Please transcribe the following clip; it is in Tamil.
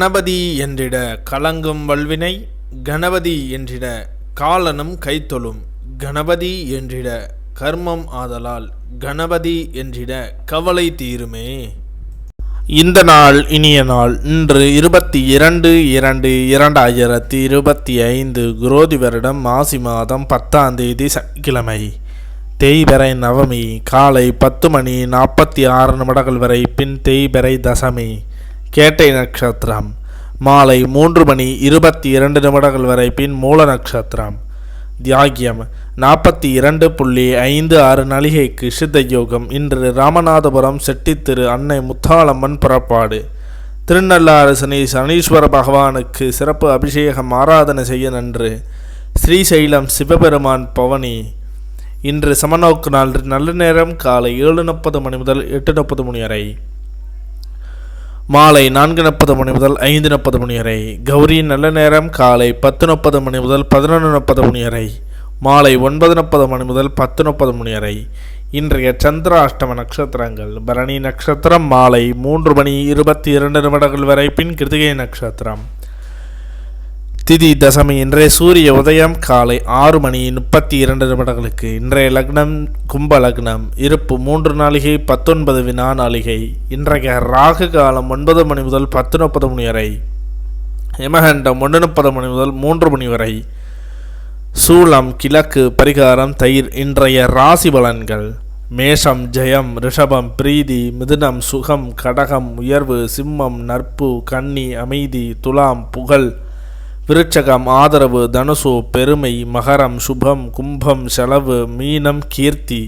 கணபதி என்றிட கலங்கும் வல்வினை கணபதி என்றிட காலனும் கைத்தொழும் கணபதி என்றிட கர்மம் ஆதலால் கணபதி என்றிட கவலை தீருமே. இந்த நாள் இனிய நாள் இன்று இருபத்தி இரண்டு இரண்டு இரண்டாயிரத்தி இருபத்தி ஐந்து குரோதி வருடம் மாசி மாதம் பத்தாம் தேதி சனிக்கிழமை. தேய்பிறை நவமி காலை பத்து மணி நாற்பத்தி ஆறு நிமிடங்கள் வரை பின் தேய்பிறை தசமி. கேட்டை நட்சத்திரம். மாலை மூன்று மணி இருபத்தி இரண்டு நிமிடங்கள் வரை பின் மூல நட்சத்திரம். தியாகியம் நாற்பத்தி இரண்டு புள்ளி ஐந்து ஆறு நலிகைக்கு சித்த யோகம். இன்று ராமநாதபுரம் செட்டித்திரு அன்னை முத்தாளம்மன் புறப்பாடு. திருநள்ளாறு சனி சனீஸ்வர பகவானுக்கு சிறப்பு அபிஷேகம் ஆராதனை செய்ய நன்று. ஸ்ரீசைலம் சிவபெருமான் பவனி. இன்று சமநோக்கு நாள். நல்ல நேரம் காலை ஏழு முப்பது மணி முதல் எட்டு முப்பது மணி வரை. மாலை நான்கு முப்பது மணி முதல் ஐந்து முப்பது மணி வரை. கௌரி நல்ல நேரம் காலை பத்து முப்பது மணி முதல் பதினொன்று முப்பது மணி வரை. மாலை ஒன்பது முப்பது மணி முதல் பத்து முப்பது மணி வரை. இன்றைய சந்திராஷ்டம நட்சத்திரங்கள். பரணி நட்சத்திரம் மாலை மூன்று மணி இருபத்தி இரண்டு நிமிடங்கள் வரை. பின் கிருத்திகை நட்சத்திரம். திதி தசமி இன்றைய சூரிய உதயம் காலை ஆறு மணி முப்பத்தி இரண்டு நிமிடங்களுக்கு. இன்றைய லக்னம் கும்ப லக்னம் இருப்பு மூன்று நாளிகை பத்தொன்பது வினா நாளிகை. இன்றைய ராகு காலம் ஒன்பது மணி முதல் பத்து முப்பது மணி வரை. யமகண்டம் ஒன்று முப்பது மணி முதல் மூன்று மணி வரை. சூளம் கிழக்கு பரிகாரம் தயிர் இன்றைய ராசி பலன்கள். மேஷம் ஜெயம் ரிஷபம் பிரீதி மிதுனம் சுகம் கடகம் உயர்வு சிம்மம் நட்பு கன்னி அமைதி துலாம் புகழ் விருச்சகம் ஆதரவு தனுசு பெருமை மகரம் சுபம் கும்பம் செலவு மீனம் கீர்த்தி.